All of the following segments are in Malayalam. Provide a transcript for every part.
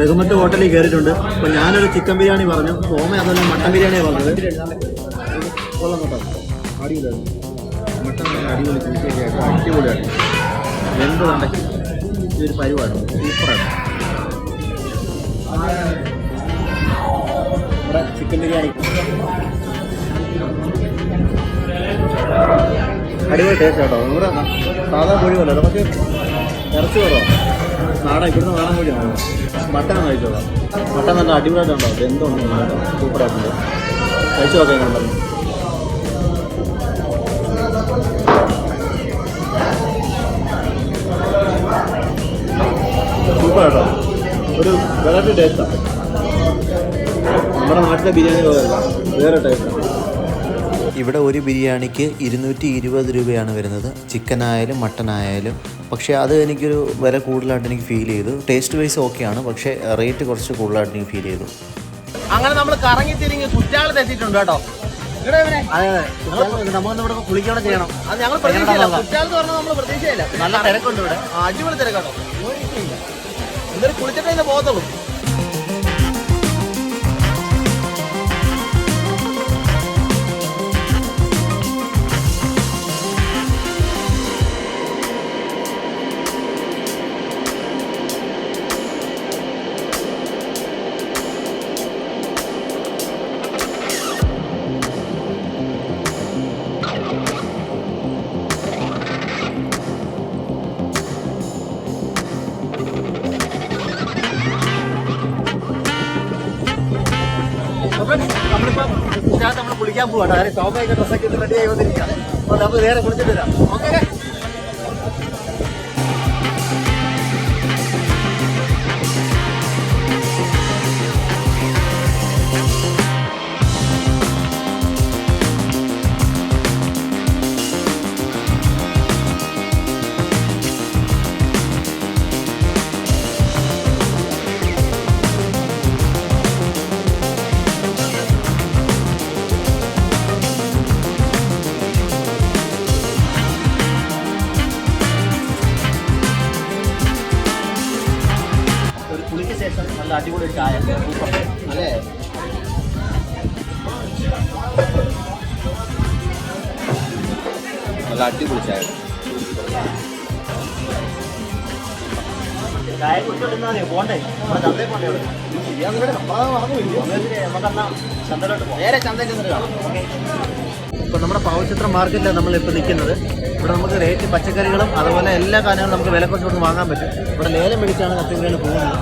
റഹ്മത്ത് ഹോട്ടലിൽ കയറിയിട്ടുണ്ട്. അപ്പോൾ ഞാനൊരു ചിക്കൻ ബിരിയാണി പറഞ്ഞു. ഓമ അതല്ല മട്ടൻ ബിരിയാണി പറഞ്ഞത്. കൊള്ളാം മട്ടൻ അടിപൊളി ഒരു സൂപ്പറാണ് ചിക്കൻ ബിരിയാണി. അടിപൊളി ടേസ്റ്റ് കേട്ടോ സാധാ കോഴി പോലെ നമുക്ക് ഇറച്ചി കുറവാണ് നാടൻ ഇവിടുന്ന് നാടൻ കോഴിയാണ്? മട്ടൻ കഴിച്ചോളാം മട്ടൺ നല്ല അടിപൊളിയായിട്ടുണ്ടോ? എന്തുണ്ട് സൂപ്പറായിട്ടുണ്ട്. കഴിച്ചു നോക്കാം കണ്ടത് സൂപ്പറായിട്ടോ ഒരു വെറൈറ്റി ടേസ്റ്റാണ് നമ്മുടെ നാട്ടിലെ ബിരിയാണി വേറെ ടേസ്റ്റാണ് ഇവിടെ ഒരു ബിരിയാണിക്ക് ഇരുന്നൂറ്റി ഇരുപത് രൂപയാണ് വരുന്നത്. ചിക്കൻ ആയാലും മട്ടൻ ആയാലും പക്ഷേ അത് എനിക്കൊരു വില കൂടുതലായിട്ട് എനിക്ക് ഫീൽ ചെയ്തു. ടേസ്റ്റ് വൈസ് ഓക്കെയാണ് പക്ഷേ റേറ്റ് കുറച്ച് കൂടുതലായിട്ട് എനിക്ക് ഫീൽ ചെയ്തു. അങ്ങനെ നമ്മൾ കറങ്ങി തിരിഞ്ഞ് കുറ്റാളത്ത് എത്തിയിട്ടുണ്ട് കേട്ടോ. കുളിക്കോടെ ചെയ്യണം. അത് ഞങ്ങൾ പ്രതീക്ഷയില്ല. കുറ്റാലത്ത് പറഞ്ഞാൽ നമ്മൾ പ്രതീക്ഷയില്ല. നല്ല തിരക്കുണ്ട് ഇവിടെ. ആ, അടിപൊളി തിരക്കാട്ടോ. കുളിച്ചിട്ടേ പോകത്തുള്ളൂ. കുളിക്കാൻ പോവാട്ടോ അതായത് സോമയൊക്കെ ഡ്രസ്സൊക്കെ റെഡി ആയി വന്നിരിക്കുക. അപ്പൊ നമുക്ക് നേരെ കുളിച്ചിട്ട് വരാം. ചന്തയിൽ അടിപൊളി ചായ. ഇപ്പൊ നമ്മുടെ പാവചിത്ര മാർക്കറ്റിലാണ് നമ്മൾ ഇപ്പോൾ നിൽക്കുന്നത് ഇവിടെ നമുക്ക് റേറ്റ് പച്ചക്കറികളും അതുപോലെ എല്ലാ കാര്യങ്ങളും നമുക്ക് വില കുറച്ച് വാങ്ങാൻ പറ്റും. ഇവിടെ ലേലം മേടിച്ചാണ് കത്തിരിക്കാൻ പോകുന്നത്.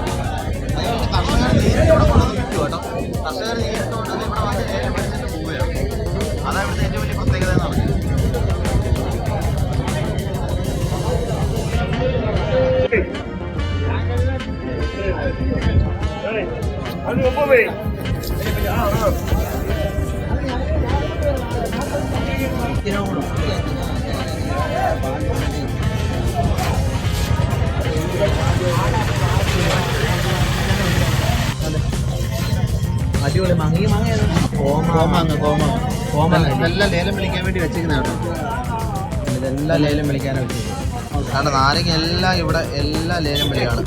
അടിപൊളി മങ്ങി. മാങ്ങ കോമാങ്ങ. കോമാങ്ങ കോമാങ്ങ. ഇതെല്ലാം ലേലം വിളിക്കാൻ വേണ്ടി വെച്ചിരിക്കുന്നതാണ് എല്ലാ ഇതെല്ലാം ലേലം വിളിക്കാനാണ് വെച്ചത് കാരണം നാരങ്ങ എല്ലാം ഇവിടെ എല്ലാ ലേലം വിളിയാണ്.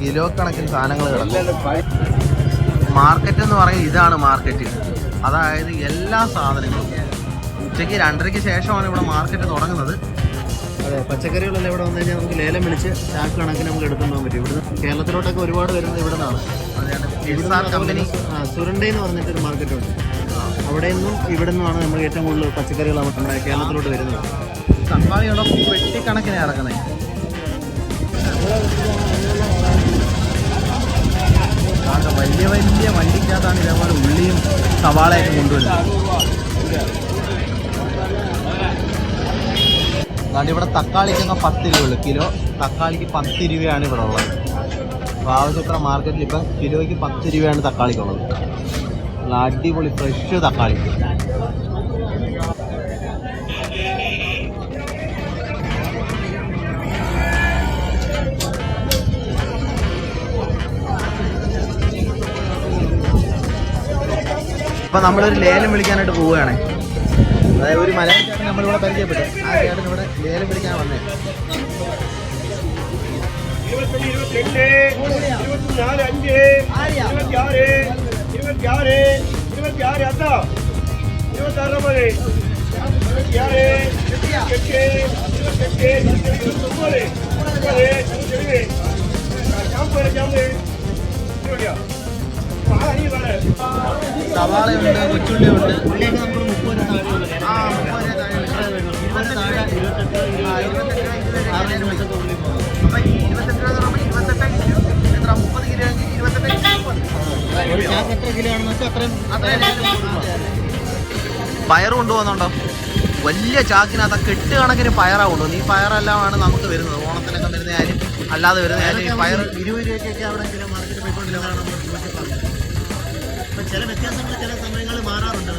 കിലോ കണക്കിന് സാധനങ്ങൾ കിടക്കും മാർക്കറ്റ് എന്ന് പറയുന്നത് ഇതാണ് മാർക്കറ്റ്. അതായത് എല്ലാ സാധനങ്ങളും. ഉച്ചയ്ക്ക് രണ്ടരയ്ക്ക് ശേഷമാണ് ഇവിടെ മാർക്കറ്റ് തുടങ്ങുന്നത്. അതെ പച്ചക്കറികളെല്ലാം ഇവിടെ വന്നു കഴിഞ്ഞാൽ നമുക്ക് ലേലം വിളിച്ച് ചാക്ക് കണക്കിന് നമുക്ക് എടുക്കാൻ പറ്റും. ഇവിടുന്ന് കേരളത്തിലോട്ടൊക്കെ ഒരുപാട് വരുന്നത് ഇവിടെ നിന്നാണ് കമ്പനി ആ എന്ന് എന്ന് പറഞ്ഞിട്ടൊരു മാർക്കറ്റ് ഉണ്ട് അവിടെ നിന്നും ഇവിടെ നിന്നുമാണ് നമ്മൾ ഏറ്റവും കൂടുതൽ പച്ചക്കറികൾ നമ്മുടെ കേരളത്തിലോട്ട് വരുന്നത്. ഇവിടെ വെട്ടിക്കണക്കിന് ഇറങ്ങുന്നത് വലിയ വലിയ വണ്ടിക്കകത്താണ് ഇതേപോലെ ഉള്ളിയും സവാളയൊക്കെ കൊണ്ടുവരുന്നത്. അതാണ്ട് ഇവിടെ തക്കാളിക്കൊക്കെ പത്ത് രൂപയുള്ളൂ കിലോ തക്കാളിക്ക് പത്ത് രൂപയാണ് ഇവിടെ ഉള്ളത്. പാവചത്ര മാർക്കറ്റിൽ ഇപ്പം കിലോയ്ക്ക് പത്ത് രൂപയാണ് തക്കാളിക്കുള്ളത്. അടിപൊളി ഫ്രഷ് തക്കാളി. ഇപ്പൊ നമ്മളൊരു ലേലം വിളിക്കാനായിട്ട് പോവുകയാണ്. അതായത് ഒരു മലയാളി ചേട്ടൻ നമ്മളിവിടെ പരിചയപ്പെട്ടു. ആ ചേട്ടൻ ഇവിടെ ലേലം പിടിക്കാൻ വന്നേ. ഇരുപത്തിരണ്ട് ഇരുപത്തിനാല് അഞ്ച് സവാളയുണ്ട് കൊച്ചുള്ളിയുണ്ട് ഉള്ളിയൊക്കെ നമ്മൾ പയർ കൊണ്ടുപോകുന്നുണ്ടോ? വലിയ ചാക്കിനകത്ത് കെട്ട് കണക്കിന് പയറാ കൊണ്ടുപോകുന്നത്. ഈ പയറെല്ലാമാണ് നമുക്ക് വരുന്നത്. ഓണത്തിനൊക്കെ വരുന്ന ആയാലും അല്ലാതെ വരുന്ന ആയാലും ഈ പയർ ഇരുപത് രൂപയ്ക്കൊക്കെ അവിടെ പോയിക്കൊണ്ടിരുന്നതാണ് നമ്മൾ ചില വ്യത്യാസങ്ങൾ ചില സമയങ്ങളിൽ മാറാറുണ്ട്.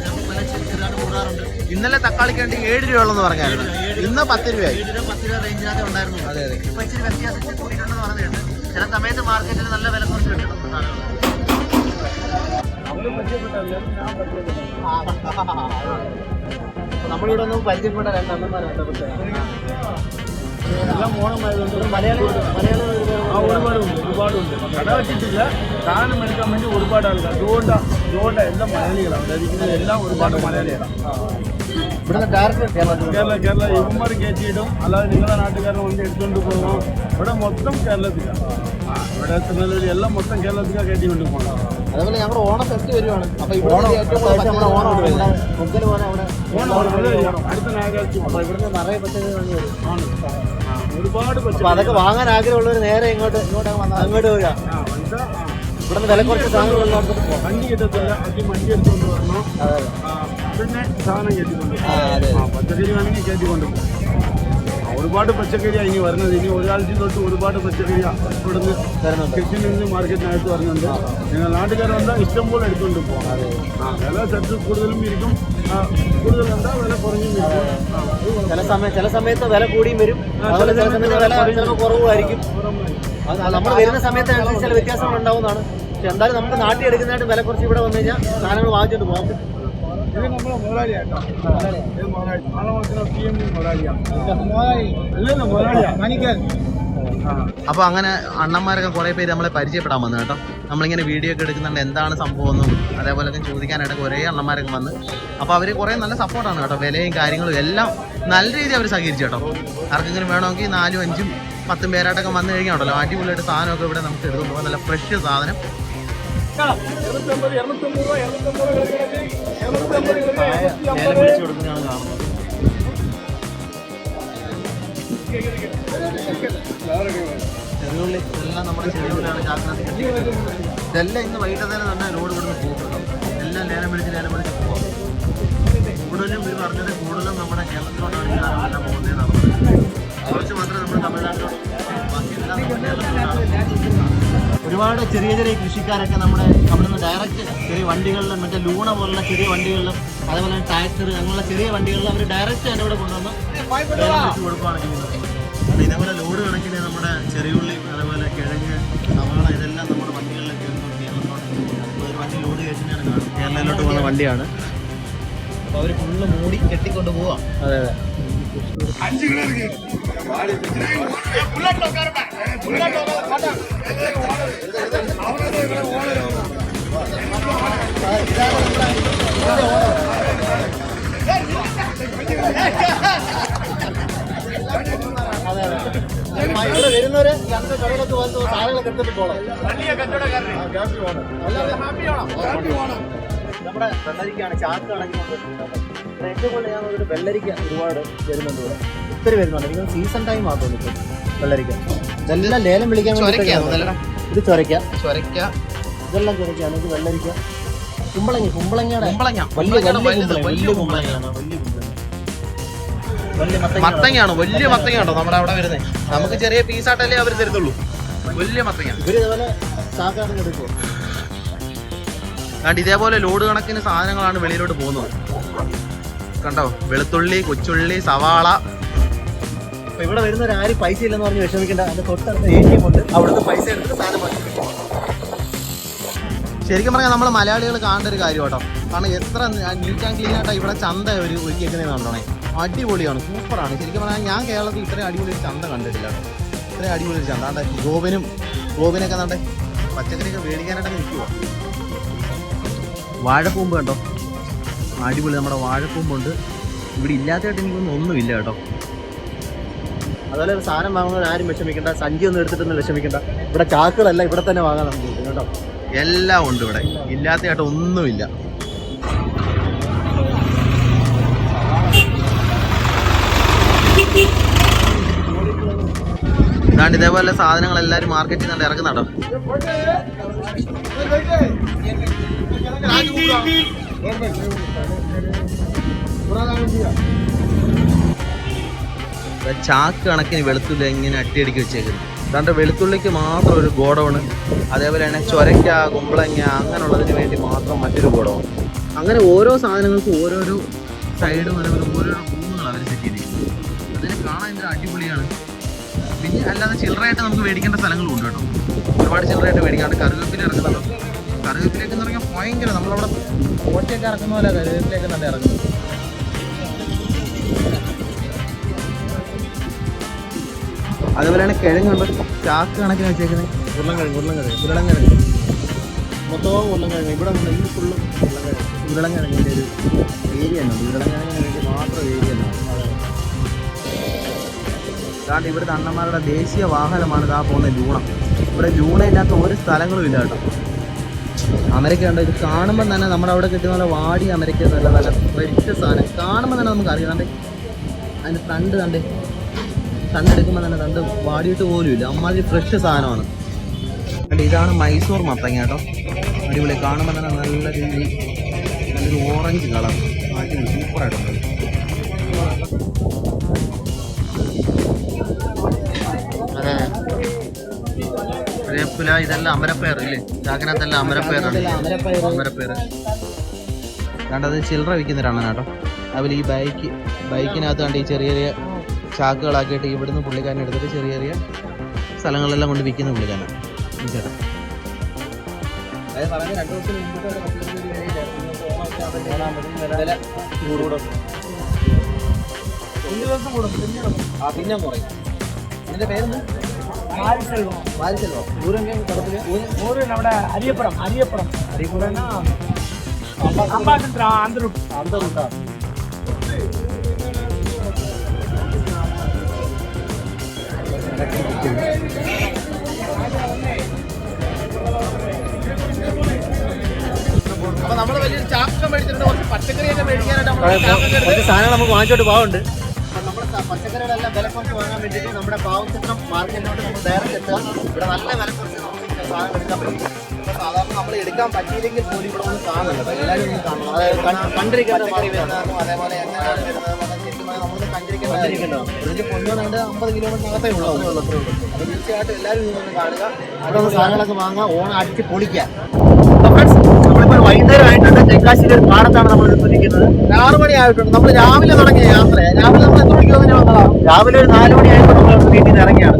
ചെറുതായിട്ട് കൂടാറുണ്ട്. ഇന്നലെ തക്കാളിക്ക് വേണ്ടി ഏഴ് രൂപ ഉള്ളെന്ന് പറഞ്ഞായിരുന്നു. ഇന്ന് പത്ത് രൂപയായി. രൂപ പത്ത് രൂപ റേഞ്ചിനകത്ത് ഉണ്ടായിരുന്നു. അതെ അതെ. ഇപ്പം ഇച്ചിരി വ്യത്യാസം കൂടിയിട്ടുണ്ടെന്ന് പറഞ്ഞിട്ടുണ്ട്. ചില സമയത്ത് മാർക്കറ്റിൽ നല്ല വില കുറച്ച് കിട്ടുന്നുണ്ട് സാധനങ്ങൾ നമ്മളിവിടെ ഒന്ന് പരിചയപ്പെട്ട രണ്ടമ്മമാരാണ് എല്ലാം ഓണമായതുകൊണ്ട് മലയാളി മലയാളി ആ ഒരുപാടുണ്ട് ഒരുപാടുണ്ട് കട വെച്ചിട്ടില്ല സാധനം എടുക്കാൻ വേണ്ടി ഒരുപാട് ആൾക്കാർ അതുകൊണ്ട് അതുകൊണ്ട് എല്ലാം മലയാളികളാണ് ധരിക്കുന്നത് എല്ലാം ഒരുപാട് മലയാളികളാണ് ഇവിടുന്ന് ഡയറക്റ്റ് കേരളത്തിൽ കേരള കേരള ഇവന്മാർ കയറ്റിയിടും അല്ലാതെ നിങ്ങളുടെ നാട്ടുകാരെ വണ്ടി എടുത്തുകൊണ്ട് പോകും ഇവിടെ മൊത്തം കേരളത്തിലാണ് ആ ഇവിടെ തിരുനെല്ലൂർ എല്ലാം മൊത്തം കേരളത്തിലാണ് കയറ്റിക്കൊണ്ട് പോകണം അതേപോലെ ഞങ്ങൾ ഓണം ഫെസ്റ്റ് വരുവാണ്. അപ്പൊ ഇവിടെ ഏറ്റവും കൂടുതൽ നമ്മുടെ ഓണം ഇവിടെ പൊങ്കൽ പോലെ അവിടെ ഇവിടുന്ന് നിറയെ പച്ചക്കറി വാങ്ങി ഒരുപാട് അപ്പൊ അതൊക്കെ വാങ്ങാൻ ആഗ്രഹമുള്ളവർ നേരെ ഇങ്ങോട്ട് ഇങ്ങോട്ട് അങ്ങോട്ട് ആ, ഇവിടുന്ന് വില കുറച്ച് സാധനങ്ങൾ ഉള്ളിടത്തോട്ട് പോകാം വണ്ടി കിട്ടത്തില്ല ആദ്യം വണ്ടി എടുത്തുകൊണ്ട് വരണം. പിന്നെ സാധനം കയറ്റിക്കൊണ്ട് പച്ചക്കറി വേണമെങ്കിൽ കയറ്റിക്കൊണ്ട് പോകും ഒരുപാട് പച്ചക്കറിയാണ് ഇനി വരുന്നത്. ഇനി ഒരാഴ്ച തൊട്ട് ഒരുപാട് പച്ചക്കറി ഇവിടുന്ന് കൃഷി നിന്ന് മാർക്കറ്റിനകത്ത് വരുന്നുണ്ട്. ഞങ്ങൾ നാട്ടുകാർ വന്നാൽ ഇഷ്ടം പോലെ എടുത്തുകൊണ്ട് പോകാം ആ വില ചെറുത് കൂടുതലും ഇരിക്കും. കൂടുതൽ എന്താ വില കുറഞ്ഞും ചില സമയം ചില സമയത്ത് വില കൂടിയും വരും. അതുപോലെ ചില സമയത്ത് വില ചിലപ്പോൾ കുറവുമായിരിക്കും. നമ്മൾ വരുന്ന സമയത്ത് ചില വ്യത്യാസങ്ങൾ ഉണ്ടാവുന്നതാണ്. പക്ഷെ എന്തായാലും നമുക്ക് നാട്ടിൽ എടുക്കുന്നതായിട്ട് വില കുറച്ച് ഇവിടെ വന്നു കഴിഞ്ഞാൽ സാധനങ്ങൾ വാങ്ങിച്ചിട്ട് പോകാം ഇത് നമ്മളെ മുതലാളിയാട്ടോ ഇത് മുതലാളി. നാളെ മാസം പി എം മുതലാളിയാണ് അല്ലല്ലോ മുതലാളിയാ. ആ. അപ്പോൾ അങ്ങനെ അണ്ണന്മാരൊക്കെ കുറേ പേര് നമ്മളെ പരിചയപ്പെടാൻ വന്നു കേട്ടോ. നമ്മളിങ്ങനെ വീഡിയോ ഒക്കെ എടുക്കുന്നുണ്ട്. എന്താണ് സംഭവം എന്നും അതേപോലെ തന്നെ ചോദിക്കാനായിട്ട് കുറേ അണ്ണന്മാരൊക്കെ വന്ന്. അപ്പോൾ അവർ കുറേ നല്ല സപ്പോർട്ടാണ് കേട്ടോ. വിലയും കാര്യങ്ങളും എല്ലാം നല്ല രീതിയിൽ അവർ സഹകരിച്ചു കേട്ടോ. ആർക്കെങ്കിലും വേണമെങ്കിൽ നാലും അഞ്ചും പത്തും പേരായിട്ടൊക്കെ വന്നു കഴിഞ്ഞാൽ ഉണ്ടല്ലോ. അടിപൊളിയായിട്ട് സാധനമൊക്കെ ഇവിടെ നമുക്ക് എടുത്തു പോകാം. നല്ല ഫ്രഷ് സാധനം. ഇതെല്ലാം ഇന്ന് വൈകിട്ട് തന്നെ റോഡ് ഇവിടുന്ന് പോകും എല്ലാം ലേലം പിടിച്ച് ലേലം പിടിച്ച് പോകാം കൂടുതലും ഇവർ പറഞ്ഞത് കൂടുതലും നമ്മുടെ കേരളത്തിലോട്ടാണ് ഈ സാധനങ്ങളെല്ലാം പോകുന്നതെന്നാണ്. കുറച്ച് മാത്രമേ നമ്മുടെ തമിഴ്നാട്ടിലോട്ട് ബാക്കി എല്ലാം നമ്മുടെ കേരളത്തിലോട്ടാണ് ഒരുപാട് ചെറിയ ചെറിയ കൃഷിക്കാരൊക്കെ നമ്മുടെ അവിടെ നിന്ന് ഡയറക്റ്റ് ചെറിയ വണ്ടികളിലും മറ്റേ ലൂണ പോലുള്ള ചെറിയ വണ്ടികളിലും അതേപോലെ ട്രാക്ടർ അങ്ങനെയുള്ള ചെറിയ വണ്ടികളിൽ അവർ ഡയറക്റ്റ് എന്റെ ഇവിടെ കൊണ്ടുവന്ന് കൊടുക്കുകയാണെങ്കിൽ കൊടുക്കുകയാണ് ചെയ്യുന്നത്. ഇതേപോലെ ലോഡ് കണക്കിന് നമ്മുടെ ചെറിയുള്ളി അതേപോലെ കിഴങ്ങ് സവാള ഇതെല്ലാം നമ്മുടെ വണ്ടികളിലൊക്കെ കേരളത്തോട്ട് വണ്ടി ലോഡ് കഴിച്ചിട്ടാണ് കാണുന്നത്. കേരളയിലോട്ട് പോകുന്ന വണ്ടിയാണ്. അപ്പോൾ അവർ ഫുള്ള് മൂടി കെട്ടിക്കൊണ്ട് പോവാം. അതെ അതെ. ഇവിടെ വരുന്നവര് രണ്ട് കടയിലൊക്കെ വന്ന് സാധനങ്ങളൊക്കെ എടുത്തിട്ട് പോകണം നമ്മുടെ വെള്ളരിക്കയാണ് ചാക്ക് കണക്കിന് കൊണ്ടുവരുന്നത്. ഇവിടെ ഏറ്റവും കൂടുതൽ ഞാൻ ഒരു വെള്ളരിക്ക ഒരുപാട് വരുന്നുണ്ട് ഇവിടെ. ഒത്തിരി വരുന്നുണ്ട്. സീസൺ ടൈം ഇപ്പോൾ വെള്ളരിക്ക. ഇതെല്ലാം ലേലം വിളിക്കാൻ വേണ്ടിയിട്ടാണ്. ഇത് ചൊരയ്ക്ക. ചൊരക്ക ഇതെല്ലാം ചൊരയ്ക്കാണ് ഇത് വെള്ളരിക്ക. കുമ്പളങ്ങ കുമ്പളങ്ങയുടെ കുമ്പളങ്ങ. വലിയ വലിയ കുമ്പളങ്ങ. വലിയ വലിയ കുമ്പളങ്ങ കുമ്പളങ്ങയാണ്. വലിയ കുമ്പളങ്ങ. വലിയ മത്തങ്ങ മത്തങ്ങയാണ്. വലിയ മത്തങ്ങയാണോ. നമ്മുടെ അവിടെ വരുന്നത്. നമുക്ക് ചെറിയ പീസായിട്ടല്ലേ അവർ തരത്തുള്ളൂ വലിയ മത്തങ്ങ ഇവർ ഇതുപോലെ ചാക്കാട്ട് കൊടുക്കും അതുകൊണ്ട് ഇതേപോലെ ലോഡ് കണക്കിന് സാധനങ്ങളാണ് വെളിയിലോട്ട് പോകുന്നത്. കണ്ടോ? വെളുത്തുള്ളി കൊച്ചുള്ളി സവാള. അപ്പൊ ഇവിടെ വരുന്നവർ ആരും പൈസ ഇല്ലെന്ന് പറഞ്ഞ് വിഷമിക്കേണ്ട. അതിന്റെ തൊട്ടടുത്ത എ ടി എം ഉണ്ട്. അവിടുന്ന് പൈസ എടുത്ത് സാധനം വാങ്ങിക്കും ശരിക്കും പറഞ്ഞാൽ നമ്മൾ മലയാളികൾ കാണേണ്ട ഒരു കാര്യം കേട്ടോ. കാരണം എത്ര നീറ്റ് ആൻഡ് ക്ലീൻ ആയിട്ടാണ് ഇവിടെ ചന്ത ഒരു ഒരുക്കിയേക്കുന്നത് കണ്ടോണേ. അടിപൊളിയാണ് സൂപ്പറാണ്. ശരിക്കും പറഞ്ഞാൽ ഞാൻ കേരളത്തിൽ ഇത്രയും അടിപൊളി ഒരു ചന്ത കണ്ടിട്ടില്ല ഇത്രയും അടിപൊളി ഒരു ചന്ത. ആണ്ടെ ഗോപിനും ഗോപിനൊക്കെ നാണ്ടെ പച്ചക്കറിയൊക്കെ മേടിക്കാനായിട്ടൊക്കെ നിൽക്കുക വാഴക്കൂമ്പ് കണ്ടോ? അടിപൊളി നമ്മുടെ വാഴക്കൂമ്പുണ്ട്. ഇവിടെ ഇല്ലാത്തതായിട്ട് എനിക്കൊന്നും ഒന്നുമില്ല കേട്ടോ. അതുപോലെ സാധനം വാങ്ങുന്നവർ ആരും വിഷമിക്കണ്ട. സഞ്ചി ഒന്നും എടുത്തിട്ടൊന്നും വിഷമിക്കണ്ട. ഇവിടെ ചാക്കുകളല്ല ഇവിടെ തന്നെ വാങ്ങാൻ നമുക്ക് കേട്ടോ. എല്ലാം ഉണ്ട് ഇവിടെ. ഇല്ലാത്തതായിട്ട് ഒന്നുമില്ല. ഇതാണ്ട് ഇതേപോലെ സാധനങ്ങൾ എല്ലാവരും മാർക്കറ്റിൽ നിന്ന് ഇറക്കുന്നുണ്ടോ ചാക്ക് കണക്കിന് വെളുത്തുള്ളി ഇങ്ങനെ അട്ടിയടിക്ക് വെച്ചേക്കുന്നു. അതാണ്ട് വെളുത്തുള്ളിക്ക് മാത്രം ഒരു ഗോഡൗണ് അതേപോലെ തന്നെ ചൊരയ്ക്ക കുമ്പളങ്ങ അങ്ങനെയുള്ളതിന് വേണ്ടി മാത്രം മറ്റൊരു ഗോഡൗൺ അങ്ങനെ ഓരോ സാധനങ്ങൾക്കും ഓരോരോ സൈഡും അതേപോലെ ഓരോരോ റൂമുകൾ അവർ സെറ്റ് ചെയ്തിരിക്കുന്നത്. അതിനെ കാണാൻ എന്തൊരു അടിപൊളിയാണ്. പിന്നെ അല്ലാതെ ചില്ലറയായിട്ട് നമുക്ക് മേടിക്കേണ്ട സ്ഥലങ്ങളും ഉണ്ട് കേട്ടോ. ഒരുപാട് ചില്ലറയായിട്ട് മേടിക്കാണ്ട് കറിവേപ്പില ഇറക്കുന്നുണ്ടോ കറിവേപ്പിലേക്ക് എന്ന് പറഞ്ഞാൽ ഭയങ്കര നമ്മളവിടെ കോട്ടയൊക്കെ ഇറക്കുന്ന പോലെ കറിവേപ്പിലേക്ക് നല്ല ഇറങ്ങുന്നത് അതുപോലെയാണ് തന്നെ കിഴങ്ങുണ്ട് ചാക്ക് കണക്കിന് വെച്ചേക്കുന്നത് ഉരുളൻകിഴങ്ങ് ഉരുളൻകിഴങ്ങ് ഉരുളങ്കിഴങ്ങ് മൊത്തവും ഉരുളൻകിഴങ്ങ്. ഇവിടെ ഈ ഫുള്ളും ഉരുളൻകിഴങ്ങ്. ഉരുളങ്കിഴങ്ങിന്റെ ഒരു ഏരിയ ഉണ്ട്. ഉരുളങ്കിഴങ്ങിന് വേണ്ടി മാത്രം ഏരിയ കാരണം ഇവിടുത്തെ അണ്ണന്മാരുടെ ദേശീയ വാഹനമാണ് ഇതാ പോകുന്ന ലൂണ. ഇവിടെ ലൂണ ഇല്ലാത്ത ഒരു സ്ഥലങ്ങളും ഇല്ല കേട്ടോ. അമരക്ക ഉണ്ട് ഇത് കാണുമ്പോൾ തന്നെ നമ്മുടെ അവിടെ കിട്ടുന്ന പോലെ വാടി അമേരിക്ക നല്ല നല്ല ഫ്രഷ് സാധനം. കാണുമ്പോൾ തന്നെ നമുക്ക് അറിയാം. കണ്ടേ? അതിന്റെ തണ്ട് കണ്ടേ? തണ്ട് എടുക്കുമ്പോൾ തന്നെ തണ്ട് വാടിയിട്ട് പോലും ഇല്ല. അമ്മാതിരി ഫ്രഷ് സാധനമാണ്. കണ്ടേ? ഇതാണ് മൈസൂർ മത്തങ്ങ കേട്ടോ. അടിപൊളി. കാണുമ്പോൾ തന്നെ നല്ല രീതി നല്ലൊരു ഓറഞ്ച് കളർ മാറ്റി സൂപ്പറായിട്ടുണ്ട് ഇതെല്ലാം അമരപ്പയർ ഇല്ലേ? ചാക്കിനകത്തെല്ലാം അമരപ്പയറാണ് അമരപ്പയർ. കണ്ടത് ചില്ലറ വിൽക്കുന്നവരാണ് കേട്ടോ. അതുപോലെ ഈ ബൈക്ക് ബൈക്കിനകത്ത് കണ്ട് ഈ ചെറിയ ചെറിയ ചാക്കുകളാക്കിയിട്ട് ഇവിടുന്ന് പുള്ളിക്കാരൻ എടുത്തിട്ട് ചെറിയ ചെറിയ സ്ഥലങ്ങളിലെല്ലാം കൊണ്ട് വിൽക്കുന്ന പുള്ളിക്കാരൻ ചേട്ടാ. പിന്നെ കുറയും ഇതിന്റെ പേരെന്ത്? மாறி செல்வம் மாறி செல்வம் ஊரங்கையும் படத்துல ஊர் நம்மட அரியப்படம் அரியப்படம் அரியப்படம்னா அம்பாசந்திரம் அந்த ரூட் அந்த ரூட்டா അപ്പൊ നമ്മള് വലിയൊരു ചാക്ക മേടിച്ചിട്ടുണ്ട്. കുറച്ച് പച്ചക്കറിയൊക്കെ മേടിക്കാനായിട്ട് നമ്മൾ സാധനങ്ങൾ നമുക്ക് വാങ്ങിച്ചോട്ട് പോകുന്നുണ്ട് പച്ചക്കറികളെല്ലാം വില കുറച്ച് വാങ്ങാൻ വേണ്ടിയിട്ട് നമ്മുടെ പാവചിത്രം മാർക്കറ്റിലോട്ട് നമ്മൾ ഡയറക്റ്റ് എത്തുക. ഇവിടെ നല്ല വില കുറച്ച് നമുക്ക് സാധനം എടുക്കാൻ പറ്റും. അപ്പോൾ സാധാരണ നമ്മൾ എടുക്കാൻ പറ്റിയില്ലെങ്കിൽ പോലും ഇവിടെ ഒന്ന് കാണുന്നുണ്ട് എല്ലാവരും കാണണം. അതായത് കണ്ടിരിക്കാൻ മാറി വരുന്നതും അതേപോലെ എങ്ങനെയാണ് നമ്മൾ കൊണ്ടുവന്നുണ്ട് അമ്പത് കിലോമീറ്ററിനകത്തേ ഉള്ളൂ. തീർച്ചയായിട്ടും എല്ലാവരും ഇതൊന്ന് കാണുക. അവിടെ സാധനങ്ങളൊക്കെ വാങ്ങാം ഓണം അടിച്ച് പൊളിക്കാം വൈകുന്നേരം ആയിട്ടുണ്ട് തെങ്കാശിയിലെ ഒരു പാടത്താണ് നമ്മൾ നിൽക്കുന്നത് ആറ് മണി ആയിട്ടുണ്ട്. നമ്മൾ രാവിലെ തുടങ്ങിയ യാത്ര രാവിലെ നമ്മൾ മണിക്ക് വന്നതാണ് രാവിലെ ഒരു നാല് മണിയായിട്ട് നമ്മൾ വീട്ടിൽ നിന്ന് ഇറങ്ങിയാണ്